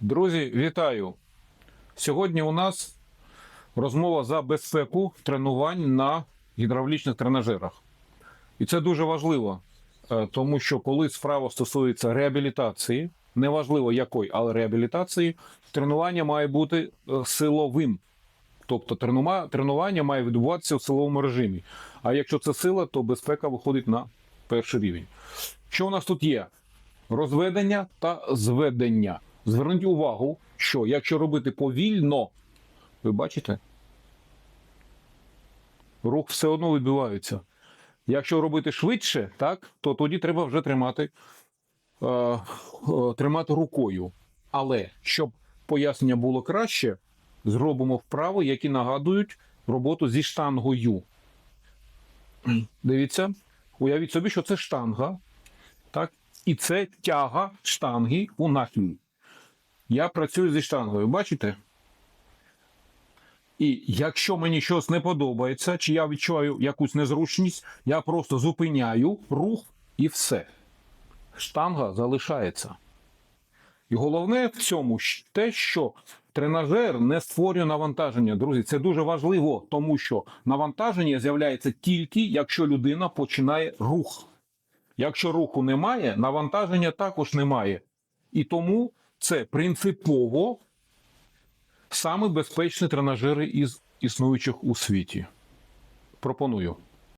Друзі, вітаю! Сьогодні у нас розмова за безпеку тренувань на гідравлічних тренажерах. І це дуже важливо, е, тому що коли справа стосується реабілітації, неважливо якої, але реабілітації, тренування має бути е, силовим. Тобто тренування має відбуватися в силовому режимі. А якщо це сила, то безпека виходить на перший рівень. Що у нас тут є? Розведення та зведення. Зверніть увагу, що якщо робити повільно, ви бачите, рух все одно відбувається. Якщо робити швидше, так, то тоді треба вже тримати, е, е, тримати рукою. Але щоб пояснення було краще, зробимо вправи, які нагадують роботу зі штангою. Дивіться, уявіть собі, що це штанга. І це тяга штанги у нахилі. Я працюю зі штангою, бачите? І якщо мені щось не подобається, чи я відчуваю якусь незручність, я просто зупиняю рух і все. Штанга залишається. І головне в цьому те, що тренажер не створює навантаження. Друзі, це дуже важливо, тому що навантаження з'являється тільки, якщо людина починає рух. Якщо руху немає, навантаження також немає. І тому це принципово саме безпечні тренажери із існуючих у світі. Пропоную.